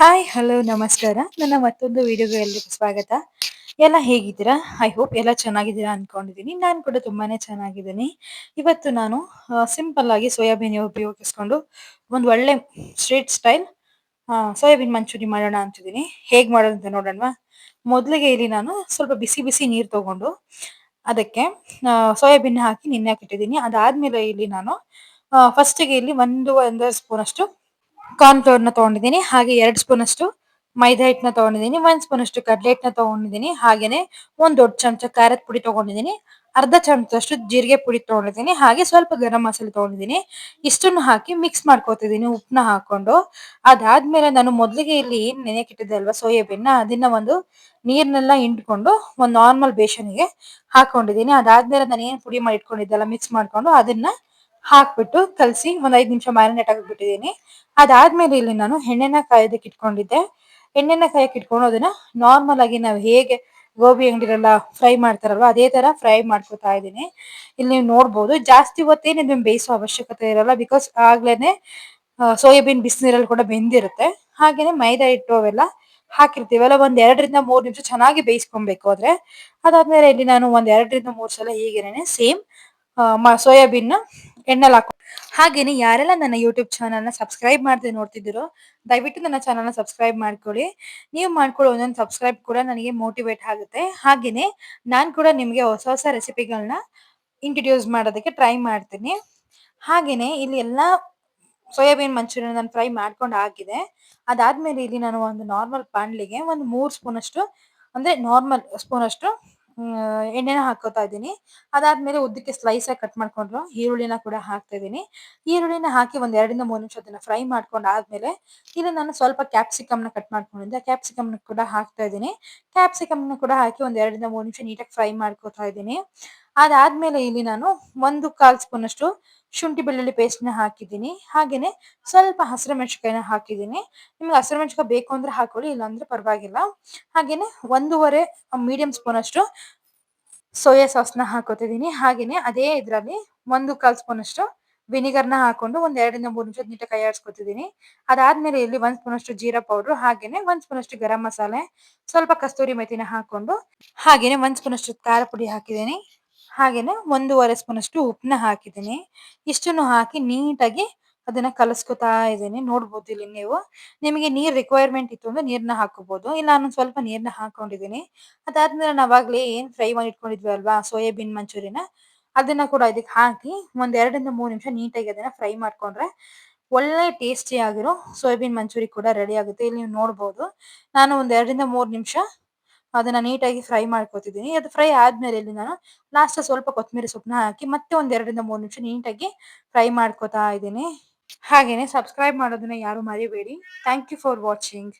Hi hello ನಮಸ್ಕಾರ. ನನ್ನ ಮತ್ತೊಂದು ವಿಡಿಯೋಗೆ ಎಲ್ಲರಿಗೂ ಸ್ವಾಗತ. ಎಲ್ಲ ಹೇಗಿದ್ದೀರಾ? ಐ ಹೋಪ್ ಎಲ್ಲ ಚೆನ್ನಾಗಿದ್ದೀರಾ ಅನ್ಕೊಂಡಿದ್ದೀನಿ. ನಾನು ಕೂಡ ತುಂಬಾನೇ ಚೆನ್ನಾಗಿದ್ದೀನಿ. ಇವತ್ತು ನಾನು ಸಿಂಪಲ್ ಆಗಿ ಸೋಯಾಬೀನ್ ಉಪಯೋಗಿಸ್ಕೊಂಡು ಒಂದು ಒಳ್ಳೆ ಸ್ಟ್ರೀಟ್ ಸ್ಟೈಲ್ ಸೋಯಾಬೀನ್ ಮಂಚೂರಿ ಮಾಡೋಣ ಅಂತಿದ್ದೀನಿ. ಹೇಗೆ ಮಾಡೋದಂತ ನೋಡೋಣ ಮೊದಲಿಗೆ ಇಲ್ಲಿ ನಾನು ಸ್ವಲ್ಪ ಬಿಸಿ ಬಿಸಿ ನೀರು ತಗೊಂಡು ಅದಕ್ಕೆ ಸೋಯಾಬೀನ್ ಹಾಕಿ ನಿನ್ನೆ ಹಾಕಿಟ್ಟಿದ್ದೀನಿ. ಅದಾದ್ಮೇಲೆ ಇಲ್ಲಿ ನಾನು ಫಸ್ಟಿಗೆ ಇಲ್ಲಿ ಒಂದು ಒಂದು ಸ್ಪೂನ್ ಅಷ್ಟು ಕಾರ್ನ್ ಫ್ಲೋರ್ನ ತಗೊಂಡಿದ್ದೀನಿ, ಹಾಗೆ ಎರಡು ಸ್ಪೂನ್ ಅಷ್ಟು ಮೈದಾ ಹಿಟ್ಟನ್ನ ತಗೊಂಡಿದ್ದೀನಿ, ಒಂದ್ ಸ್ಪೂನ್ ಅಷ್ಟು ಕಡಲೆ ಹಿಟ್ಟನ್ನ ತಗೊಂಡಿದ್ದೀನಿ, ಹಾಗೇನೆ ಒಂದ್ ದೊಡ್ಡ ಚಮಚ ಖಾರದ ಪುಡಿ ತಗೊಂಡಿದ್ದೀನಿ, ಅರ್ಧ ಚಮಚದಷ್ಟು ಜೀರಿಗೆ ಪುಡಿ ತಗೊಂಡಿದ್ದೀನಿ, ಹಾಗೆ ಸ್ವಲ್ಪ ಗರಂ ಮಸಾಲೆ ತಗೊಂಡಿದ್ದೀನಿ, ಇಷ್ಟನ್ನು ಹಾಕಿ ಮಿಕ್ಸ್ ಮಾಡ್ಕೋತಿದ್ದೀನಿ, ಉಪ್ಪನ್ನ ಹಾಕೊಂಡು. ಅದಾದ್ಮೇಲೆ ನಾನು ಮೊದಲಿಗೆ ಇಲ್ಲಿ ನೆನೆಕಿಟ್ಟಿದ್ದೆ ಅಲ್ವಾ, ಸೋಯಾಬೀನ್ ಅದನ್ನ ಒಂದು ನೀರ್ನೆಲ್ಲ ಹಿಂಡ್ಕೊಂಡು ಒಂದು ನಾರ್ಮಲ್ ಬೇಷನ್ಗೆ ಹಾಕೊಂಡಿದ್ದೀನಿ, ಅದಾದ್ಮೇಲೆ ನಾನು ಏನು ಪುಡಿ ಮಾಡಿ ಇಟ್ಕೊಂಡಿದ್ದೆಲ್ಲ ಮಿಕ್ಸ್ ಮಾಡ್ಕೊಂಡು ಅದನ್ನ ಹಾಕ್ಬಿಟ್ಟು ಕಲಸಿ ಒಂದ್ ಐದ್ ನಿಮಿಷ ಮ್ಯಾರಿನೇಟ್ ಆಗಿಬಿಟ್ಟಿದ್ದೀನಿ ಅದಾದ್ಮೇಲೆ ಇಲ್ಲಿ ನಾನು ಎಣ್ಣೆನ ಕಾಯೋದಕ್ಕೆ ಇಟ್ಕೊಂಡಿದ್ದೆ. ಎಣ್ಣೆನ ಕಾಯಕ್ಕೆ ಇಟ್ಕೊಂಡು ಅದನ್ನ ನಾರ್ಮಲ್ ಆಗಿ ನಾವು ಹೇಗೆ ಗೋಬಿ ಅಂಗಡಿಲೆಲ್ಲ ಫ್ರೈ ಮಾಡ್ತಾರಲ್ವ ಅದೇ ತರ ಫ್ರೈ ಮಾಡ್ಕೊತಾ ಇದ್ದೀನಿ. ಇಲ್ಲಿ ನೀವು ನೋಡ್ಬೋದು ಜಾಸ್ತಿ ಹೊತ್ತೇನೆ ಇದನ್ನ ಬೇಯಿಸೋ ಅವಶ್ಯಕತೆ ಇರಲ್ಲ ಬಿಕಾಸ್ ಆಗ್ಲೇನೆ ಸೋಯಾಬೀನ್ ಬಿಸಿನೀರಲ್ಲಿ ಕೂಡ ಬೆಂದಿರುತ್ತೆ. ಹಾಗೇನೆ ಮೈದಾ ಹಿಟ್ಟು ಅವೆಲ್ಲ ಹಾಕಿರ್ತೀವಲ್ಲ ಒಂದ್ ಎರಡರಿಂದ ಮೂರ್ ನಿಮಿಷ ಚೆನ್ನಾಗಿ ಬೇಯಿಸ್ಕೊಬೇಕು ಆದ್ರೆ. ಅದಾದ್ಮೇಲೆ ಇಲ್ಲಿ ನಾನು ಒಂದ್ ಎರಡರಿಂದ ಮೂರ್ ಸಲ ಹೀಗೇನೆ ಸೇಮ್ ಸೋಯಾಬೀನ್ನ ಎಣ್ಣೆಲ್ ಹಾಕೊ ಹಾಗೇನೆ ಯಾರೆಲ್ಲ ನನ್ನ ಯೂಟ್ಯೂಬ್ ಚಾನಲ್ನ ಸಬ್ಸ್ಕ್ರೈಬ್ ಮಾಡದೆ ನೋಡ್ತಿದ್ದೀರೋ, ದಯವಿಟ್ಟು ನನ್ನ ಚಾನಲ್ನ ಸಬ್ಸ್ಕ್ರೈಬ್ ಮಾಡ್ಕೊಳ್ಳಿ. ನೀವು ಮಾಡ್ಕೊಳ್ಳೋ ಒಂದೊಂದು ಸಬ್ಸ್ಕ್ರೈಬ್ ಕೂಡ ನನಗೆ ಮೋಟಿವೇಟ್ ಆಗುತ್ತೆ. ಹಾಗೇನೆ ನಾನು ಕೂಡ ನಿಮಗೆ ಹೊಸ ಹೊಸ ರೆಸಿಪಿಗಳನ್ನ ಇಂಟ್ರಡ್ಯೂಸ್ ಮಾಡೋದಕ್ಕೆ ಟ್ರೈ ಮಾಡ್ತೀನಿ. ಹಾಗೇನೆ ಇಲ್ಲಿ ಎಲ್ಲ ಸೋಯಾಬೀನ್ ಮಂಚೂರಿಯನ್ ನಾನು ಫ್ರೈ ಮಾಡ್ಕೊಂಡು ಆಗಿದೆ ಅದಾದ್ಮೇಲೆ ಇಲ್ಲಿ ನಾನು ಒಂದು ನಾರ್ಮಲ್ ಪಾಂಡ್ಲಿಗೆ ಒಂದು ಮೂರು ಸ್ಪೂನಷ್ಟು ಅಂದರೆ ನಾರ್ಮಲ್ ಸ್ಪೂನ್ ಅಷ್ಟು ಎಣ್ಣೆನ ಹಾಕೋತಾ ಇದ್ದೀನಿ. ಅದಾದ್ಮೇಲೆ ಉದ್ದಕ್ಕೆ ಸ್ಲೈಸ್ ಆಗಿ ಕಟ್ ಮಾಡ್ಕೊಂಡ್ರು. ಈರುಳ್ಳಿನ ಕೂಡ ಹಾಕ್ತಾ ಇದ್ದೀನಿ. ಈರುಳ್ಳಿನ ಹಾಕಿ ಒಂದ್ ಎರಡರಿಂದ ಮೂರು ನಿಮಿಷ ಅದನ್ನ ಫ್ರೈ ಮಾಡ್ಕೊಂಡು ಆದ್ಮೇಲೆ ಇಲ್ಲಿ ನಾನು ಸ್ವಲ್ಪ ಕ್ಯಾಪ್ಸಿಕಮ್ನ ಕಟ್ ಮಾಡ್ಕೊಂಡಿದ್ದೆ. ಕ್ಯಾಪ್ಸಿಕಮ್ ಕೂಡ ಹಾಕ್ತಾ ಇದ್ದೀನಿ. ಕ್ಯಾಪ್ಸಿಕಮ್ನ ಕೂಡ ಹಾಕಿ ಒಂದ್ ಎರಡರಿಂದ ಮೂರು ನಿಮಿಷ ನೀಟಾಗಿ ಫ್ರೈ ಮಾಡ್ಕೊತಾ ಇದ್ದೀನಿ. ಅದಾದ್ಮೇಲೆ ಇಲ್ಲಿ ನಾನು ಒಂದು ಕಾಲ್ ಸ್ಪೂನ್ ಅಷ್ಟು ಶುಂಠಿ ಬೆಳ್ಳುಳ್ಳಿ ಪೇಸ್ಟ್ನ ಹಾಕಿದ್ದೀನಿ. ಹಾಗೇನೆ ಸ್ವಲ್ಪ ಹಸಿರು ಮೆಣಸಿಕಾಯಿನ ಹಾಕಿದ್ದೀನಿ. ನಿಮ್ಗೆ ಹಸಿರು ಮೆಣಸಿಕಾಯಿ ಬೇಕು ಅಂದ್ರೆ ಹಾಕೊಳ್ಳಿ, ಇಲ್ಲಾಂದ್ರೆ ಪರವಾಗಿಲ್ಲ. ಹಾಗೆಯೇ ಒಂದೂವರೆ ಮೀಡಿಯಂ ಸ್ಪೂನ್ ಅಷ್ಟು ಸೋಯಾ ಸಾಸ್ನ ಹಾಕೋತಿದ್ದೀನಿ. ಹಾಗೆಯೇ ಅದೇ ಇದರಲ್ಲಿ ಒಂದು ಕಾಲು ಸ್ಪೂನ್ ಅಷ್ಟು ವಿನಿಗರ್ನ ಹಾಕೊಂಡು ಒಂದ್ ಎರಡರಿಂದ ಮೂರು ನಿಮಿಷ ನೀಟಾಗಿ ಕೈ ಆಡಿಸ್ಕೊತಿದ್ದೀನಿ ಅದಾದ್ಮೇಲೆ ಇಲ್ಲಿ ಒಂದ್ ಸ್ಪೂನ್ ಅಷ್ಟು ಜೀರಾ ಪೌಡ್ರು ಹಾಗೇನೆ ಒಂದ್ ಸ್ಪೂನ್ ಅಷ್ಟು ಗರಂ ಮಸಾಲೆ, ಸ್ವಲ್ಪ ಕಸ್ತೂರಿ ಮೆಥಿನ ಹಾಕೊಂಡು ಹಾಗೆಯೇ ಒಂದು ಸ್ಪೂನ್ ಅಷ್ಟು ಖಾರ ಪುಡಿ ಹಾಕಿದ್ದೀನಿ. ಹಾಗೇನೆ ಒಂದೂವರೆ ಸ್ಪೂನ್ ಅಷ್ಟು ಉಪ್ಪನ್ನ ಹಾಕಿದ್ದೀನಿ. ಇಷ್ಟನ್ನು ಹಾಕಿ ನೀಟಾಗಿ ಅದನ್ನ ಕಲಸ್ಕೊತಾ ಇದ್ದೀನಿ. ನೋಡ್ಬೋದು ಇಲ್ಲಿ ನೀವು. ನಿಮಗೆ ನೀರ್ ರಿಕ್ವೈರ್ಮೆಂಟ್ ಇತ್ತು ಅಂದ್ರೆ ನೀರನ್ನ ಹಾಕೋಬಹುದು ಇಲ್ಲ ನಾನು ಸ್ವಲ್ಪ ನೀರ್ನ ಹಾಕೊಂಡಿದ್ದೀನಿ. ಅದಾದ್ಮೇಲೆ ನಾವಾಗ್ಲೇ ಏನ್ ಫ್ರೈ ಮಾಡಿ ಇಟ್ಕೊಂಡಿದ್ವಿ ಅಲ್ವಾ? ಸೋಯಾಬೀನ್ ಮಂಚೂರಿನ. ಅದನ್ನ ಕೂಡ ಇದಕ್ಕೆ ಹಾಕಿ ಒಂದ್ ಎರಡರಿಂದ ಮೂರು ನಿಮಿಷ ನೀಟಾಗಿ ಅದನ್ನ ಫ್ರೈ ಮಾಡ್ಕೊಂಡ್ರೆ ಒಳ್ಳೆ ಟೇಸ್ಟಿ ಆಗಿರೋ ಸೋಯಾಬೀನ್ ಮಂಚೂರಿ ಕೂಡ ರೆಡಿ ಆಗುತ್ತೆ. ಇಲ್ಲಿ ನೀವು ನೋಡ್ಬೋದು. ನಾನು ಒಂದ್ ಎರಡರಿಂದ ಮೂರು ನಿಮಿಷ ಅದನ್ನ ನೀಟಾಗಿ ಫ್ರೈ ಮಾಡ್ಕೊತಿದ್ದೀನಿ. ಅದು ಫ್ರೈ ಆದ್ಮೇಲೆ ಇಲ್ಲಿ ನಾನು ಲಾಸ್ಟ್ ಸ್ವಲ್ಪ ಕೊತ್ತಂಬರಿ ಸೊಪ್ಪನ್ನ ಹಾಕಿ ಮತ್ತೆ ಒಂದ್ ಎರಡರಿಂದ ಮೂರು ನಿಮಿಷ ನೀಟಾಗಿ ಫ್ರೈ ಮಾಡ್ಕೊತಾ ಇದ್ದೀನಿ. ಹಾಗೇನೆ ಸಬ್ಸ್ಕ್ರೈಬ್ ಮಾಡೋದನ್ನ ಯಾರು ಮರಿಬೇಡಿ. Thank you for watching